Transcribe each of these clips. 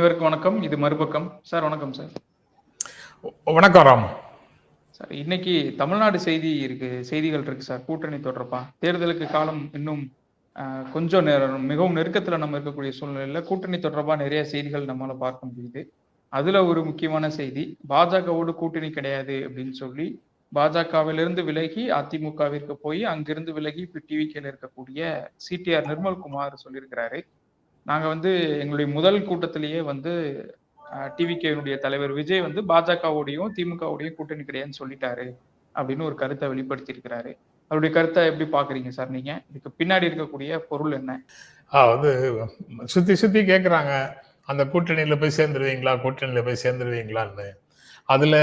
அனைவருக்கும் வணக்கம். இது மறுபக்கம். சார் வணக்கம் சார். வணக்கம் ராம். சார் இன்னைக்கு தமிழ்நாடு செய்தி இருக்கு செய்திகள் இருக்கு சார் கூட்டணி தொடர்பா? தேர்தலுக்கு காலம் இன்னும் கொஞ்சம் நேரம் மிகவும் நெருக்கத்துல நம்ம இருக்கக்கூடிய சூழ்நிலையில கூட்டணி தொடர்பா நிறைய செய்திகள் நம்மளால பார்க்க முடியுது. அதுல ஒரு முக்கியமான செய்தி பாஜகவோடு கூட்டணி கிடையாது அப்படின்னு சொல்லி பாஜகவிலிருந்து விலகி அதிமுகவிற்கு போய் அங்கிருந்து விலகி இப்போ டிவிக்கில் இருக்கக்கூடிய சிடிஆர் நிர்மல்குமார் சொல்லியிருக்கிறாரு. நாங்கள் வந்து எங்களுடைய முதல் கூட்டத்திலேயே வந்து டிவிகேனுடைய தலைவர் விஜய் வந்து பாஜகவோடையும் திமுகவோடையும் கூட்டணி கிடையாதுன்னு சொல்லிட்டாரு அப்படின்னு ஒரு கருத்தை வெளிப்படுத்தியிருக்கிறாரு. அவருடைய கருத்தை எப்படி பாக்குறீங்க சார் நீங்க? இதுக்கு பின்னாடி இருக்கக்கூடிய பொருள் என்ன? வந்து சுத்தி சுத்தி கேட்குறாங்க அந்த கூட்டணியில போய் சேர்ந்துருவீங்களா? கூட்டணியில போய் சேர்ந்துருவீங்களான்னு. அதுல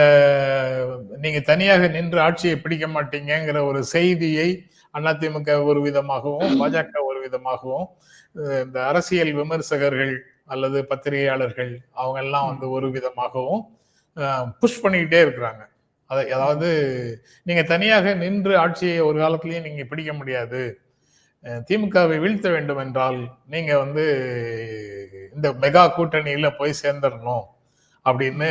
நீங்க தனியாக நின்று ஆட்சியை பிடிக்க மாட்டீங்கிற ஒரு செய்தியை அதிமுக ஒரு விதமாகவும் பாஜக விதமாகவும் இந்த அரசியல் விமர்சகர்கள் அல்லது பத்திரிகையாளர்கள் அவங்க எல்லாம் வந்து ஒரு விதமாகவும் புஷ் பண்ணிக்கிட்டே இருக்கிறாங்க. அதை அதாவது நீங்க தனியாக நின்று ஆட்சியை ஒரு காலத்திலயும் நீங்க பிடிக்க முடியாது. திமுகவை வீழ்த்த வேண்டும் என்றால் நீங்க வந்து இந்த மெகா கூட்டணியில போய் சேர்ந்துடணும் அப்படின்னு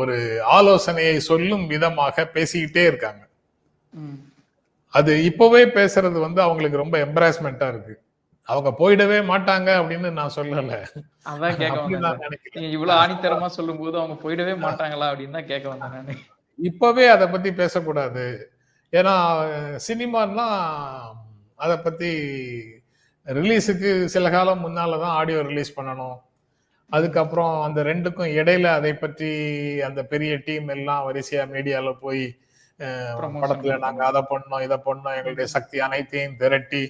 ஒரு ஆலோசனையை சொல்லும் விதமாக பேசிக்கிட்டே இருக்காங்க. அது இப்பவே பேசுறது வந்து அவங்களுக்கு ரொம்ப எம்பராஸ்மெண்டா இருக்கு. அவங்க போயிடவே மாட்டாங்க அப்படின்னு நான் சொல்லல. அதான் கேட்க இவ்வளவு ஆணித்தரமா சொல்லும் போது அவங்க போயிடவே மாட்டாங்களா அப்படின்னு தான் கேட்க வந்தேன் நானு. இப்பவே அதை பத்தி பேசக்கூடாது. ஏன்னா சினிமான்னா அதை பத்தி ரிலீஸுக்கு சில காலம் முன்னாலதான் ஆடியோ ரிலீஸ் பண்ணணும். அதுக்கப்புறம் அந்த ரெண்டுக்கும் இடையில அதை பற்றி அந்த பெரிய டீம் எல்லாம் வரிசையா மீடியால போய் படத்துல நாங்க. அதை பண்ணோம் இதை பண்ணோம் எங்களுடைய சக்தி அனைத்தையும் திரட்டி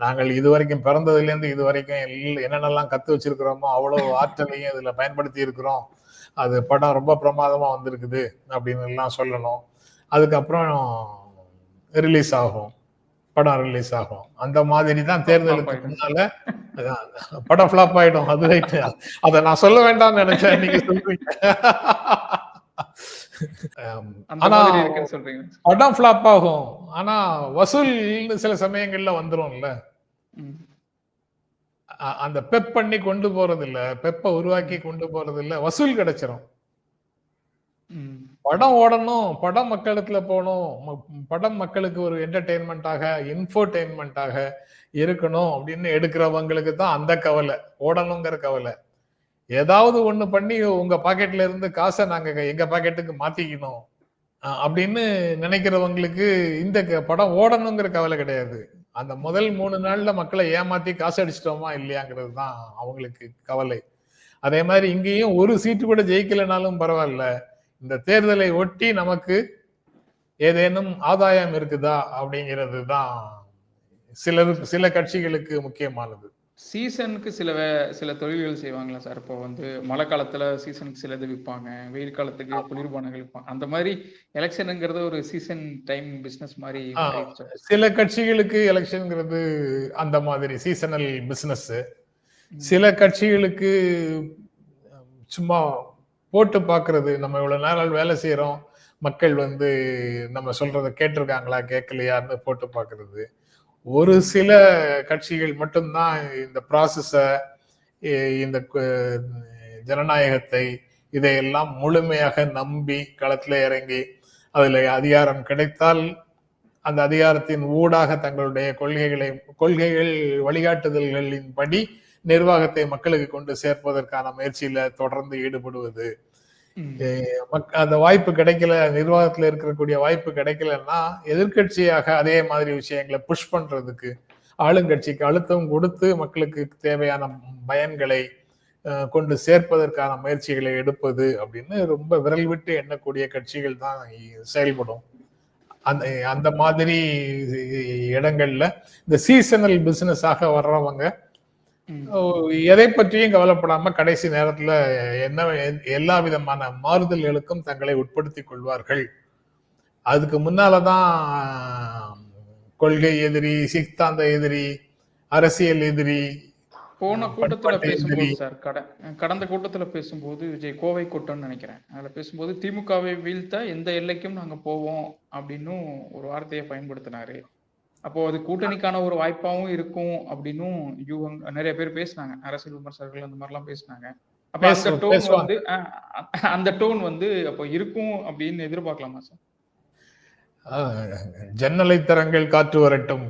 நாங்கள் இது வரைக்கும் பிறந்ததுல இருந்து இது வரைக்கும் என்னென்னலாம் கத்து வச்சிருக்கிறோமோ அவ்வளவு ஆற்றலையும் இதுல பயன்படுத்தி இருக்கிறோம். அது படம் ரொம்ப பிரமாதமா வந்திருக்குது அப்படின்னு எல்லாம் சொல்லணும். அதுக்கப்புறம் ரிலீஸ் ஆகும். படம் ரிலீஸ் ஆகும். அந்த மாதிரி தான் தேர்தலுக்கு. முன்னால படம் ஃபிளாப் ஆயிடும். அது ரைட் அத நான் சொல்ல வேண்டாம்னு நினைச்சேன். நீங்க சொல்றீங்க. ஆனா படம் ஃபிளாப் ஆகும். ஆனா வசூல் சில சமயங்கள்ல வந்துரும்ல. அந்த பெப் பண்ணி கொண்டு போறது இல்ல பெப்பை உருவாக்கி கொண்டு போறது இல்ல வசூல் கிடைச்சிரும். படம் ஓடணும். படம் மக்களுக்குள்ள போகணும். படம் மக்களுக்கு ஒரு என்டர்டெயின்மெண்ட்டாக இன்ஃபோடெயின்மெண்ட்டாக இருக்கணும் அப்படின்னு எடுக்கிறவங்களுக்கு தான் அந்த கவலை. ஓடணுங்கிற கவலை. ஏதாவது ஒண்ணு பண்ணி உங்க பாக்கெட்ல இருந்து காசை நாங்க எங்க பாக்கெட்டுக்கு மாத்திக்கணும். அப்படின்னு நினைக்கிறவங்களுக்கு இந்த க- படம் ஓடணுங்கிற கவலை கிடையாது. அந்த முதல் மூணு நாள்ல மக்களை ஏமாத்தி காசு அடிச்சிட்டோமா இல்லையாங்கிறது தான் அவங்களுக்கு கவலை. அதே மாதிரி இங்கேயும் ஒரு சீட்டு கூட ஜெயிக்கலைனாலும் பரவாயில்ல. இந்த தேர்தலை ஒட்டி நமக்கு ஏதேனும் ஆதாயம் இருக்குதா அப்படிங்கிறது தான் சிலருக்கு சில கட்சிகளுக்கு முக்கியமானது. சீசனுக்கு சில சில தொழில்கள் செய்வாங்களா சார்? இப்போ வந்து மழை காலத்துல சீசனுக்கு சிலது விற்பாங்க வெயில் காலத்துக்கு குளிர்பானங்கள் விற்பாங்க. அந்த மாதிரி எலெக்ஷனுங்கிறது ஒரு சீசன் டைம் பிசினஸ் மாதிரி. சில கட்சிகளுக்கு எலெக்ஷன்ங்கிறது அந்த மாதிரி சீசனல் பிசினஸ் சில கட்சிகளுக்கு சும்மா போட்டு பார்க்கிறது நம்ம இவ்வளவு நேரம் வேலை செய்யறோம் மக்கள் வந்து நம்ம சொல்றதை கேட்டிருக்காங்களா கேட்கலையான்னு போட்டு பார்க்கிறது ஒரு சில கட்சிகள் மட்டும்தான் இந்த ப்ராசஸ இந்த ஜனநாயகத்தை இதையெல்லாம் முழுமையாக நம்பி களத்தில் இறங்கி அதில் அதிகாரம் கிடைத்தால் அந்த அதிகாரத்தின் ஊடாக தங்களுடைய கொள்கைகளை கொள்கைகள் வழிகாட்டுதல்களின் படி நிர்வாகத்தை மக்களுக்கு கொண்டு சேர்ப்பதற்கான முயற்சியில தொடர்ந்து ஈடுபடுவது. அந்த வாய்ப்பு கிடைக்கல நிர்வாகத்துல இருக்கக்கூடிய வாய்ப்பு கிடைக்கலன்னா எதிர்க்கட்சியாக அதே மாதிரி விஷயங்களை புஷ் பண்றதுக்கு ஆளுங்கட்சிக்கு அழுத்தம் கொடுத்து மக்களுக்கு தேவையான பயன்களை கொண்டு சேர்ப்பதற்கான முயற்சிகளை எடுப்பது அப்படின்னு ரொம்ப விரல் விட்டு எண்ணக்கூடிய கட்சிகள் தான் செயல்படும். அந்த அந்த மாதிரி இடங்கள்ல இந்த சீசனல் பிசினஸாக வர்றவங்க எதை பற்றியும் கவலைப்படாம கடைசி நேரத்துல என்ன எல்லா விதமான மாறுதல்களுக்கும் தங்களை உட்படுத்திக் கொள்வார்கள். அதுக்கு முன்னாலதான் கொள்கை எதிரி சித்தாந்த எதிரி அரசியல் எதிரி போன கூட்டத்துல பேசும்போது. சார் கட கடந்த கூட்டத்துல பேசும்போது விஜய் கோவை கூட்டம்னு நினைக்கிறேன். அதுல பேசும்போது திமுகவை வீழ்த்த எந்த எல்லைக்கும் நாங்க போவோம் அப்படின்னும் ஒரு வார்த்தையை பயன்படுத்தினாரு. அப்போ அது கூட்டணிக்கான ஒரு வாய்ப்பாவும் இருக்கும் அப்படின்னும் யூகம் நிறைய பேர் பேசினாங்க. அரசியல் விமர்சகர்கள் அந்த மாதிரிலாம் பேசினாங்க. அப்ப அந்த டோன். வந்து அந்த டோன் வந்து அப்போ இருக்கும் அப்படின்னு எதிர்பார்க்கலாமா சார் ஜன்னலை தரங்கள் காற்று வரட்டும்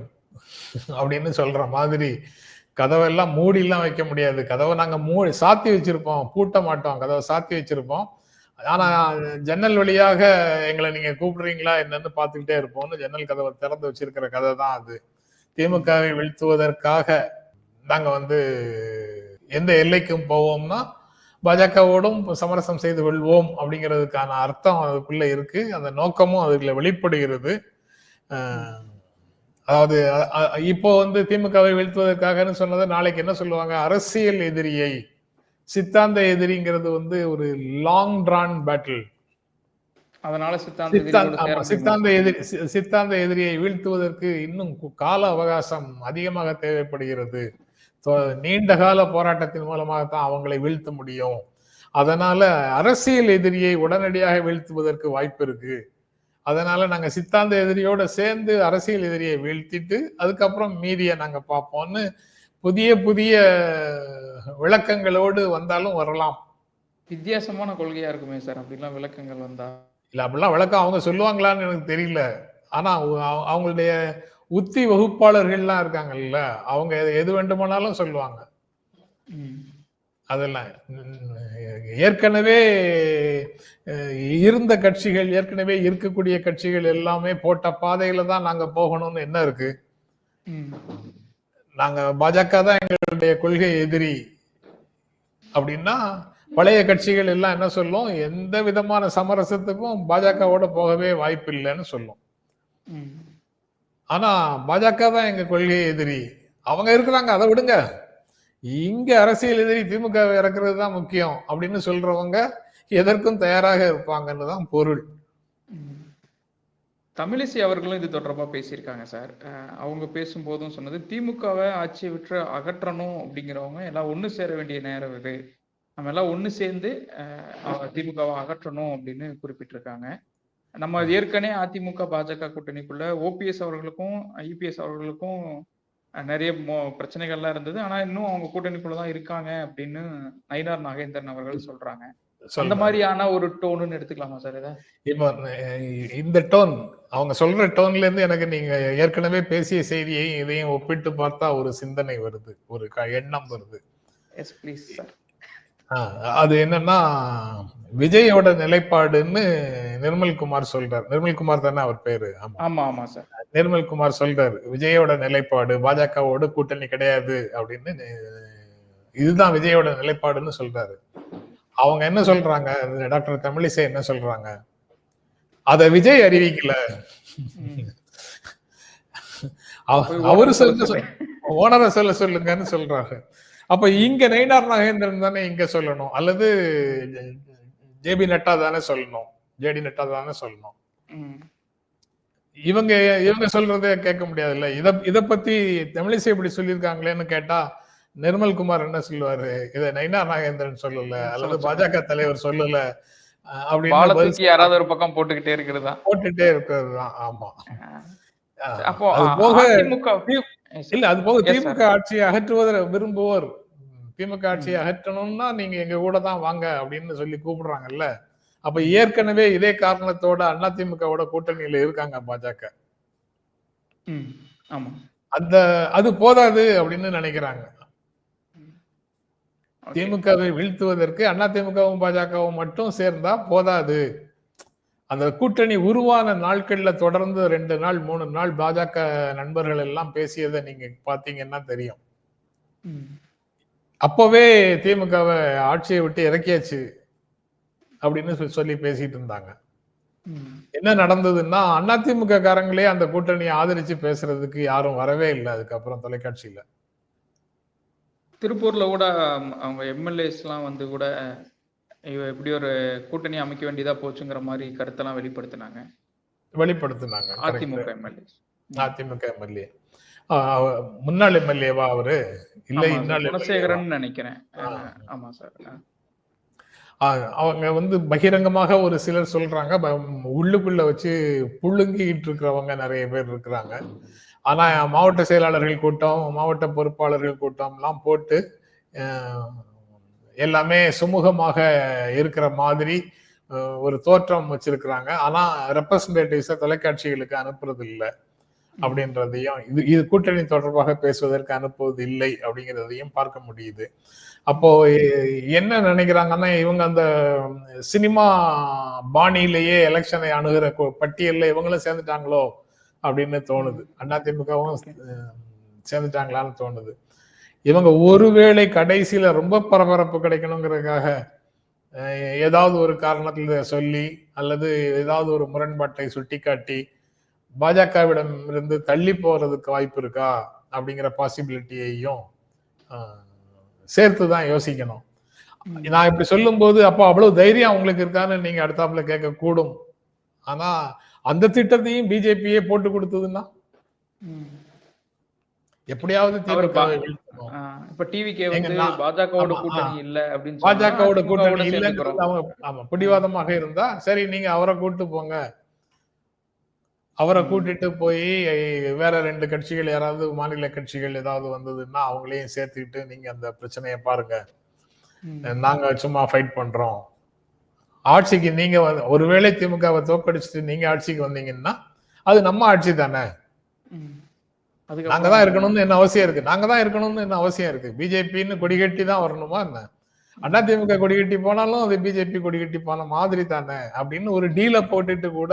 அப்படின்னு சொல்ற மாதிரி கதவெல்லாம் மூடிலாம் வைக்க முடியாது. கதவை நாங்க மூடி சாத்தி வச்சிருப்போம் பூட்ட மாட்டோம். கதவை சாத்தி வச்சிருப்போம். ஆனா ஜன்னல் வழியாக எங்களை நீங்க கூப்பிடுறீங்களா என்னன்னு பார்த்துக்கிட்டே இருப்போம்னு ஜன்னல் கதவை திறந்து வச்சிருக்கிற கதை தான் அது. திமுகவை வீழ்த்துவதற்காக நாங்க வந்து எந்த எல்லைக்கும் போவோம்னா பாஜகவோடும் சமரசம் செய்து கொள்வோம் அப்படிங்கிறதுக்கான அர்த்தம் அதுக்குள்ள இருக்கு. அந்த நோக்கமும் அதுக்குள்ள வெளிப்படுகிறது. அதாவது இப்போ வந்து திமுகவை வீழ்த்துவதற்காகன்னு சொன்னதை நாளைக்கு என்ன சொல்லுவாங்க? அரசியல் எதிரியை சித்தாந்த எதிரிங்கிறது வந்து ஒரு லாங் டிரான் பேட்டில் அதனால சித்தாந்த எதிரி சித்தாந்த எதிரியை வீழ்த்துவதற்கு இன்னும் கால அவகாசம் அதிகமாக தேவைப்படுகிறது. நீண்ட கால போராட்டத்தின் மூலமாகத்தான் அவங்களை வீழ்த்த முடியும். அதனால அரசியல் எதிரியை உடனடியாக வீழ்த்துவதற்கு வாய்ப்பு இருக்கு. அதனால நாங்க சித்தாந்த எதிரியோட சேர்ந்து அரசியல் எதிரியை வீழ்த்திட்டு அதுக்கப்புறம் மீதியை நாங்க பார்ப்போம்னு புதிய புதிய விளக்கங்களோடு வந்தாலும் வரலாம். வித்தியாசமான கொள்கையா இருக்குமே சார் அப்படிலாம் விளக்கங்கள் வந்தா? இல்ல அப்படிலாம் விளக்கம் அவங்க சொல்லுவாங்களான்னு எனக்கு தெரியல. ஆனா அவங்க- அவங்க- அவங்களுடைய உத்தி வகுப்பாளர்கள்லாம் இருக்காங்கல்ல அவங்க எது- வேண்டுமானாலும் சொல்லுவாங்க. அதெல்லாம் ஏற்கனவே இருந்த கட்சிகள் ஏற்கனவே இருக்கக்கூடிய கட்சிகள் எல்லாமே போட்ட பாதையில தான் நாங்க போகணும்னு என்ன இருக்கு. நாங்க பாஜக தான் எங்களுடைய கொள்கை எதிரி. அப்படின்னா பழைய கட்சிகள் எல்லாம் என்ன சொல்லும்? எந்த விதமான சமரசத்துக்கும் பாஜகவோட போகவே வாய்ப்பு இல்லைன்னு சொல்லும். ஆனா பாஜக தான் எங்க கொள்கை எதிரி. அவங்க இருக்கிறாங்க அதை விடுங்க. இங்க அரசியல் எதிரி திமுக இறக்குறது தான் முக்கியம் அப்படின்னு சொல்றவங்க எதற்கும் தயாராக இருப்பாங்கன்னு தான் பொருள். தமிழிசை அவர்களும் இது தொடர்பாக பேசியிருக்காங்க சார். அவங்க பேசும்போதும் சொன்னது திமுகவை ஆட்சியை விட்டு அகற்றணும் அப்படிங்கிறவங்க எல்லாம் ஒன்று சேர வேண்டிய நேரம் இது. நம்ம எல்லாம் ஒன்று சேர்ந்து திமுகவை அகற்றணும் அப்படின்னு குறிப்பிட்டிருக்காங்க. நம்ம ஏற்கனவே அதிமுக பாஜக கூட்டணிக்குள்ள ஓபிஎஸ் அவர்களுக்கும் ஐபிஎஸ் அவர்களுக்கும் நிறைய மோ- பிரச்சனைகள்லாம் இருந்தது. ஆனால் இன்னும் அவங்க கூட்டணிக்குள்ள தான் இருக்காங்க அப்படின்னு நயினார் நாகேந்திரன் அவர்கள் சொல்றாங்க. அந்த. மாதிரியான ஒரு டோனுன்னு எடுத்துக்கலாமா சார் இதை? இப்போ இந்த டோன் அவங்க சொல்ற டோன்ல இருந்து எனக்கு நீங்க ஏற்கனவே பேசிய செய்தியையும் இதையும் ஒப்பிட்டு பார்த்தா ஒரு சிந்தனை வருது ஒரு எண்ணம் வருது. எஸ் ப்ளீஸ் சார் அது என்னன்னா விஜயோட நிலைப்பாடுன்னு நிர்மல்குமார் சொல்றார். நிர்மல்குமார் தானே அவர் பேரு? ஆமா. ஆமா சார் நிர்மல்குமார் சொல்றாரு விஜயோட நிலைப்பாடு பாஜகவோட கூட்டணி கிடையாது அப்படின்னு இதுதான் விஜயோட நிலைப்பாடுன்னு சொல்றாரு. அவங்க என்ன சொல்றாங்க டாக்டர் தமிழிசை என்ன சொல்றாங்க அத விஜய் அறிவிக்கல அவரு சொல்ல சொல்ல ஓனரை சொல்ல சொல்லுங்கன்னு சொல்றாங்க அப்ப இங்க நயினார் நாகேந்திரன் தானே இங்க சொல்லணும் அல்லது ஜேபி நட்டா தானே சொல்லணும் ஜேடி நட்டா தானே சொல்லணும். இவங்க இவங்க சொல்றதை கேட்க முடியாதுல்ல இத இத பத்தி தமிழிசை இப்படி சொல்லியிருக்காங்களேன்னு கேட்டா நிர்மல்குமார் என்ன சொல்லுவாரு? இத நயினா நாகேந்திரன் சொல்லல அல்லது பாஜக தலைவர் சொல்லல அப்படின்னு யாராவது ஒரு பக்கம் போட்டுக்கிட்டே இருக்கிறது? போட்டுட்டே இருக்கிறது? தான் ஆமா அப்போ போக. இல்ல அது போக. திமுக ஆட்சியை அகற்றுவதை விரும்புவோர். திமுக ஆட்சியை அகற்றணும்னா நீங்க எங்க கூட தான் வாங்க அப்படின்னு சொல்லி கூப்பிடுறாங்கல்ல. அப்ப ஏற்கனவே இதே காரணத்தோட அதிமுகவோட கூட்டணியில இருக்காங்க பாஜக. அந்த அது போதாது அப்படின்னு நினைக்கிறாங்க. திமுகவை வீழ்த்துவதற்கு அதிமுகவும் பாஜகவும் மட்டும் சேர்ந்தா போதாது. அந்த கூட்டணி உருவான நாட்கள்ல தொடர்ந்து ரெண்டு நாள் மூணு நாள் பாஜக நண்பர்கள் எல்லாம் பேசியதை நீங்க பாத்தீங்கன்னா தெரியும். அப்பவே திமுகவை ஆட்சியை விட்டு இறக்கியாச்சு அப்படின்னு சொல்லி- சொல்லி பேசிட்டு இருந்தாங்க. என்ன நடந்ததுன்னா அதிமுக காரங்களே அந்த கூட்டணியை ஆதரிச்சு பேசுறதுக்கு யாரும் வரவே இல்லை. அதுக்கப்புறம் தொலைக்காட்சியில. திருப்பூர்ல கூட அவங்க எம்எல்ஏஸ் எல்லாம் வந்து கூட இவ இப்படி ஒரு கூட்டணி அமைக்க வேண்டியதா போச்சுங்கிற மாதிரி கருத்தெல்லாம் வெளிப்படுத்தினாங்க. வெளிப்படுத்தினாங்க. அதிமுக எம்எல்ஏஸ் அதிமுக எம்எல்ஏ முன்னாள் எம்எல்ஏவா அவரு? இல்ல இன்னாள்? குணசேகரன் நினைக்கிறேன். ஆமா சார். அவங்க வந்து பகிரங்கமாக ஒரு சிலர் சொல்றாங்க. உள்ளுக்குள்ள வச்சு புழுங்கிட்டு இருக்கிறவங்க நிறைய பேர் இருக்கிறாங்க. ஆனா மாவட்ட செயலாளர்கள் கூட்டம் மாவட்ட பொறுப்பாளர்கள் கூட்டம்லாம் போட்டு எல்லாமே சுமூகமாக இருக்கிற மாதிரி ஒரு தோற்றம் வச்சிருக்கிறாங்க. ஆனா ரெப்ரசன்டேட்டிவ்ஸ தொலைக்காட்சிகளுக்கு அனுப்புறது இல்லை அப்படின்றதையும் இது இது கூட்டணி தொடர்பாக பேசுவதற்கு அனுப்புவது இல்லை அப்படிங்கிறதையும் பார்க்க முடியுது. அப்போ என்ன நினைக்கிறாங்கன்னா இவங்க அந்த சினிமா பாணியிலேயே எலெக்ஷனை அணுகிற பட்டியலில் இவங்களும் சேர்ந்துட்டாங்களோ? அப்படின்னு தோணுது. அதிமுகவும் சேர்ந்துட்டாங்களான்னு தோணுது. இவங்க ஒருவேளை கடைசியில ரொம்ப பரபரப்பு கிடைக்கணுங்கிறதுக்காக ஏதாவது ஒரு காரணத்துல சொல்லி அல்லது ஏதாவது ஒரு முரண்பாட்டை சுட்டிக்காட்டி பாஜகவிடம் இருந்து தள்ளி போறதுக்கு வாய்ப்பு இருக்கா? அப்படிங்கிற பாசிபிலிட்டியையும் சேர்த்து தான் யோசிக்கணும். நான் இப்படி சொல்லும்போது அப்போ அவ்வளவு தைரியம் உங்களுக்கு இருக்கான்னு நீங்க அடுத்தாப்புல கேட்க கூடும் ஆனா அந்த திட்டத்தையும் பிஜேபியே போட்டு கொடுத்ததுன்னா. எப்படியாவது இப்ப வந்து பாஜகவோட கூட்டணி. இல்ல அப்படின்னு பாஜகவோட கூட்டணி ஆமா பிடிவாதமாக இருந்தா சரி நீங்க அவரை கூட்டு போங்க அவரை. கூட்டிட்டு போய் வேற ரெண்டு கட்சிகள் யாராவது மாநில கட்சிகள் ஏதாவது வந்ததுன்னா அவங்களையும் சேர்த்துக்கிட்டு நீங்க அந்த பிரச்சனையை பாருங்க. நாங்க சும்மா ஃபைட் பண்றோம் ஆட்சிக்கு நீங்க வந்து ஒருவேளை திமுகவை தோக்கடிச்சுட்டு நீங்க ஆட்சிக்கு வந்தீங்கன்னா அது நம்ம ஆட்சி தானே. நாங்க தான் இருக்கணும்னு என்ன அவசியம் இருக்கு? நாங்க தான் இருக்கணும்னு என்ன அவசியம் இருக்கு? பிஜேபின்னு கொடிகட்டி தான் வரணுமா என்ன? அண்ணா திமுக கொடிகட்டி போனாலும் அது பிஜேபி கொடிகட்டி போன மாதிரி தானே அப்படின்னு ஒரு டீலை போட்டுட்டு கூட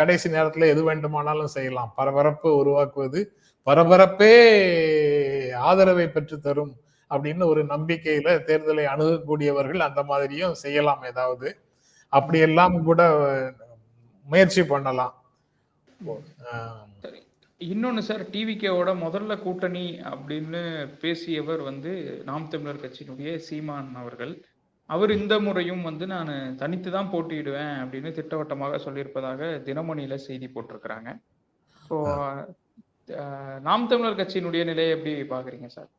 கடைசி நேரத்துல எது வேண்டுமானாலும் செய்யலாம். பரபரப்பு உருவாக்குவது பரபரப்பே ஆதரவை பெற்று தரும் அப்படின்னு ஒரு நம்பிக்கையில தேர்தலை அணுகக்கூடியவர்கள் அந்த மாதிரியும் செய்யலாம் ஏதாவது. அப்படியெல்லாம் கூட முயற்சி பண்ணலாம். அஹ், இன்னொன்னு சார் டிவிகேவோட முதல்ல கூட்டணி அப்படின்னு பேசியவர் வந்து நாம் தமிழர் கட்சியினுடைய சீமான் அவர்கள். அவர் இந்த முறையும் வந்து நான் தனித்து தான் போட்டியிடுவேன் அப்படின்னு திட்டவட்டமாக சொல்லியிருப்பதாக தினமணியில செய்தி போட்டிருக்கிறாங்க. அஹ், நாம் தமிழர் கட்சியினுடைய நிலையை எப்படி பாக்குறீங்க சார்?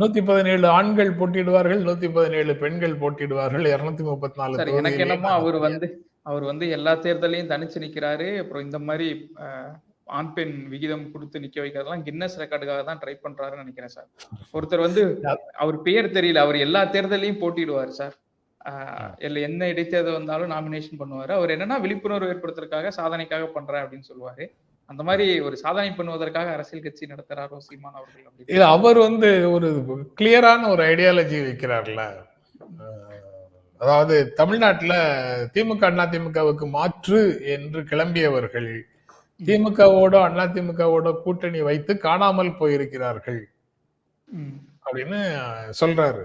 நூத்தி பதினேழு ஆண்கள் போட்டியிடுவார்கள் நூத்தி பதினேழு பெண்கள் போட்டியிடுவார்கள் இருநூத்தி முப்பத்தி நாலு எனக்கு என்னமோ அவர் வந்து அவர் வந்து எல்லா தேர்தலையும் தனிச்சு நிக்கிறாரு. அப்புறம் இந்த மாதிரி ஆண் பெண் விகிதம் கொடுத்து நிக்க வைக்கிறதெல்லாம் கின்னஸ் ரெக்கார்டுக்காக தான் ட்ரை பண்றாருன்னு நினைக்கிறேன் சார். ஒருத்தர் வந்து அவர் பேர் தெரியல அவர் எல்லா தேர்தலையும் போட்டிடுவார் சார். இல்ல என்ன இடைத்தேர்தல் வந்தாலும் நாமினேஷன் பண்ணுவாரு. அவர் என்னன்னா விழிப்புணர்வு ஏற்படுத்துறதுக்காக சாதனைக்காக பண்றேன் அப்படின்னு சொல்லுவாரு. அந்த மாதிரி ஒரு சாதனை பண்ணுவதற்காக அரசியல் கட்சி நடத்துறாரோ சீமான் அவர்கள் இல்ல அவர் வந்து ஒரு கிளியரான ஒரு ஐடியாலஜி வைக்கிறார்ல. அதாவது தமிழ்நாட்டுல திமுக அண்ணா திமுகவுக்கு மாற்று என்று கிளம்பியவர்கள் திமுகவோட அண்ணா திமுகவோட கூட்டணி வைத்து காணாமல் போயிருக்கிறார்கள் அப்படின்னு சொல்றாரு.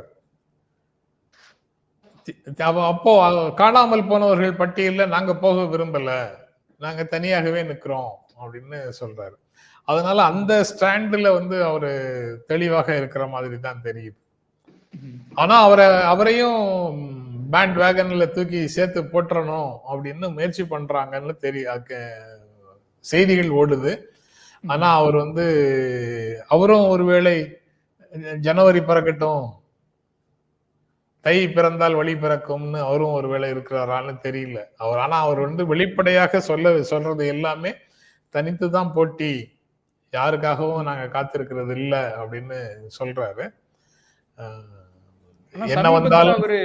அப்ப- காணாமல் போனவர்கள் பட்டியல்ல நாங்க போக விரும்பல. நாங்க தனியாகவே நிக்கிறோம். அப்படின்னு சொல்றாரு. அதனால அந்த ஸ்டாண்ட்ல வந்து அவரு தெளிவாக இருக்கிற மாதிரி தான் தெரியுது. ஆனா அவரை அவரையும் பேண்ட் வேகன்ல தூக்கி சேர்த்து போட்டுறணும் அப்படின்னு முயற்சி பண்றாங்கன்னு தெரிய செய்திகள் ஓடுது. ஆனா அவர் வந்து அவரும் ஒருவேளை ஜனவரி பிறக்கட்டும் தை பிறந்தால் வழி பிறக்கும்னு அவரும் ஒருவேளை இருக்கிறாரான்னு தெரியல. அவர் ஆனா அவர் வந்து வெளிப்படையாக சொல்ல சொல்றது எல்லாமே தனித்து தான் போட்டி. யாருக்காகவும் நாங்க காத்திருக்கிறது இல்ல அப்படின்னு சொல்றாரு. என்ன வந்தாலும் அவரு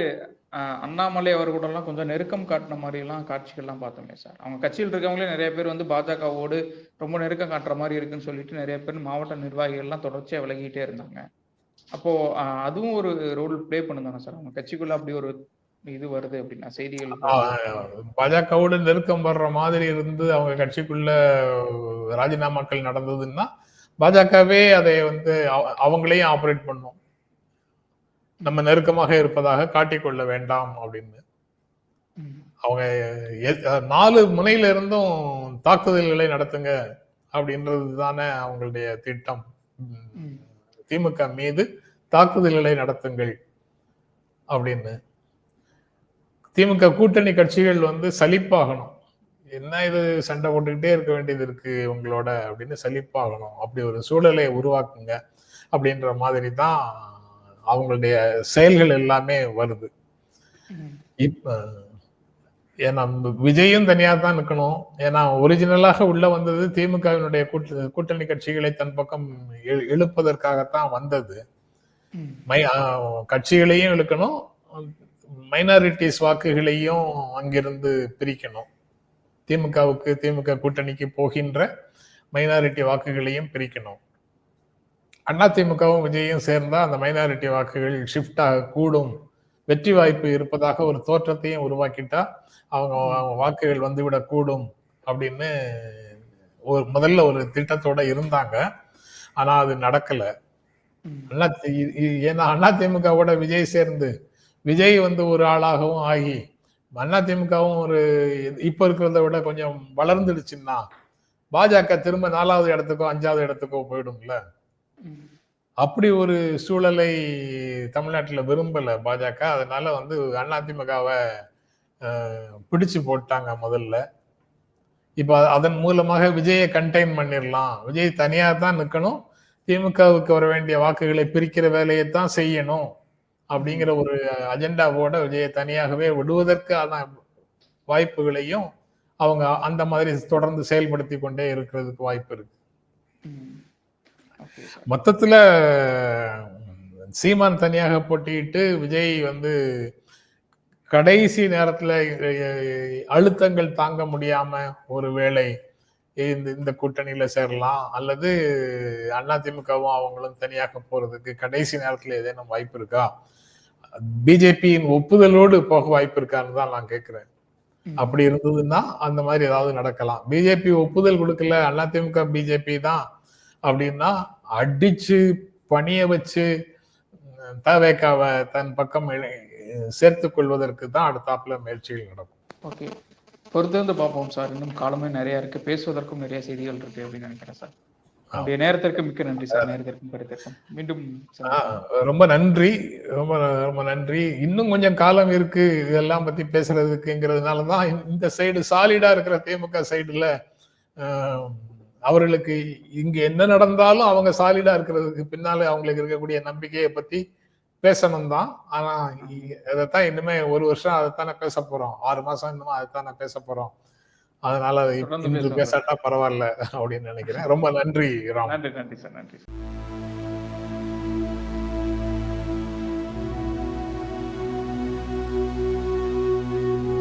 அண்ணாமலை அவர் கூட எல்லாம் கொஞ்சம் நெருக்கம் காட்டின மாதிரி எல்லாம் காட்சிகள் எல்லாம் பார்த்தோமே சார். அவங்க கட்சியில் இருக்கவங்களே நிறைய பேர் வந்து பாஜகவோடு ரொம்ப நெருக்கம் காட்டுற மாதிரி இருக்குன்னு சொல்லிட்டு நிறைய பேர் மாவட்ட நிர்வாகிகள் எல்லாம் தொடர்ச்சியா விலகிட்டே இருந்தாங்க. அப்போ அதுவும் ஒரு ரோல் ப்ளே பண்ணுதானே சார்? அவங்க கட்சிக்குள்ள அப்படி ஒரு இது வருது அப்படின்னா செய்திகள். பாஜகவோட நெருக்கம் வர்ற மாதிரி இருந்து அவங்க கட்சிக்குள்ள ராஜினாமாக்கள் நடந்ததுன்னா பாஜகவே அதை வந்து அவ- அவங்களையும் ஆபரேட் பண்ணும். நம்ம நெருக்கமாக இருப்பதாக காட்டிக்கொள்ள வேண்டாம் அப்படின்னு. அவங்க நாலு முனையில இருந்தும் தாக்குதல்களை நடத்துங்க அப்படின்றது தானே அவங்களுடைய திட்டம். திமுக மீது தாக்குதல்களை நடத்துங்கள் அப்படின்னு. திமுக கூட்டணி கட்சிகள் வந்து சலிப்பாகணும். என்ன இது சண்டை போட்டுக்கிட்டே இருக்க வேண்டியது இருக்கு உங்களோட அப்படின்னு சலிப்பாகணும். அப்படி ஒரு சூழலை உருவாக்குங்க அப்படின்ற மாதிரி தான் அவங்களுடைய செயல்கள் எல்லாமே வருது. இப்ப ஏன்னா விஜயும் தனியா தான் நிக்கணும். ஏன்னா ஒரிஜினலாக உள்ள வந்தது திமுகவினுடைய கூட்ட- கூட்டணி கட்சிகளை தன் பக்கம் இழுப்பதற்காகத்தான் வந்தது. கட்சிகளையும் இழுக்கணும். மைனாரிட்டிஸ் வாக்குகளையும் அங்கிருந்து பிரிக்கணும். திமுகவுக்கு திமுக கூட்டணிக்கு போகின்ற மைனாரிட்டி வாக்குகளையும் பிரிக்கணும். அண்ணா திமுகவும் விஜயும் சேர்ந்தா அந்த மைனாரிட்டி வாக்குகள் ஷிஃப்ட் கூடும். வெற்றி வாய்ப்பு இருப்பதாக ஒரு தோற்றத்தையும் உருவாக்கிட்டா அவங்க அவங்க வாக்குகள் வந்துவிடக் கூடும் அப்படின்னு ஒரு முதல்ல ஒரு திட்டத்தோட இருந்தாங்க. ஆனா அது நடக்கல. அண்ணா ஏன்னா அண்ணா திமுகவோட விஜய் சேர்ந்து விஜய் வந்து ஒரு ஆளாகவும் ஆகி அண்ணா திமுகவும் ஒரு இப்போ இருக்கிறத விட கொஞ்சம் வளர்ந்துடுச்சுன்னா பாஜக திரும்ப நாலாவது இடத்துக்கோ அஞ்சாவது இடத்துக்கோ போயிடும்ல? அப்படி ஒரு சூழலை தமிழ்நாட்டில் விரும்பலை பாஜக. அதனால வந்து அதிமுகவை பிடிச்சு போட்டாங்க முதல்ல. இப்போ அதன் மூலமாக விஜயை கண்டெயின் பண்ணிடலாம் விஜய் தனியாக தான் நிற்கணும் திமுகவுக்கு வர வேண்டிய வாக்குகளை பிரிக்கிற வேலையை தான் செய்யணும். அப்படிங்கிற ஒரு அஜெண்டாவோட விஜயை தனியாகவே விடுவதற்கான வாய்ப்புகளையும் அவங்க அந்த மாதிரி தொடர்ந்து செயல்படுத்தி கொண்டே இருக்கிறதுக்கு வாய்ப்பு இருக்கு. மொத்தத்துல சீமான் தனியாக போட்டியிட்டு விஜய் வந்து கடைசி நேரத்துல அழுத்தங்கள் தாங்க முடியாம ஒரு வேளை இந்த இந்த கூட்டணியில சேரலாம். அல்லது அதிமுகவும் அவங்களும் தனியாக போறதுக்கு கடைசி நேரத்துல ஏதேனும் வாய்ப்பு இருக்கா? பிஜேபியின் ஒப்புதலோடு போக வாய்ப்பு இருக்கான்னு தான் நான் கேட்கிறேன். அப்படி இருந்ததுன்னா அந்த மாதிரி ஏதாவது நடக்கலாம். பிஜேபி ஒப்புதல் கொடுக்கல அதிமுக பிஜேபி தான் அப்படின்னா அடிச்சு பணிய வச்சு தவேக்காவை தன் பக்கம் சேர்த்துக் கொள்வதற்கு தான் அடுத்தாப்புல முயற்சிகள் நடக்கும். ஓகே. பொறுத்திருந்து பார்ப்போம் சார். இன்னும் காலமே நிறைய இருக்கு. பேசுவதற்கும் நிறைய செய்திகள் இருக்கு அப்படின்னு நினைக்கிறேன் சார். உங்களுடைய நேரத்திற்கு மிக்க நன்றி சார். நேரத்திற்கும் கருத்திற்கும் மீண்டும் ரொம்ப நன்றி. ரொம்ப ரொம்ப நன்றி. இன்னும் கொஞ்சம் காலம் இருக்கு. இதெல்லாம் பத்தி பேசுறதுக்குங்கிறதுனால தான் இந்த சைடு சாலிடா இருக்கிற திமுக சைடுல அவர்களுக்கு இங்க என்ன நடந்தாலும் அவங்க சாலிடா இருக்கிறதுக்கு பின்னால அவங்களுக்கு இருக்கக்கூடிய நம்பிக்கையை பத்தி பேசணும் தான் ஆனா அதைத்தான் இனிமே ஒரு வருஷம் அதைத்தானே பேச போறோம். ஆறு மாசம் இன்னும் அதைத்தானே பேச போறோம். அதனால இன்று. பேசாட்டா பரவாயில்ல அப்படின்னு நினைக்கிறேன். ரொம்ப நன்றி ராம். நன்றி நன்றி சார் நன்றி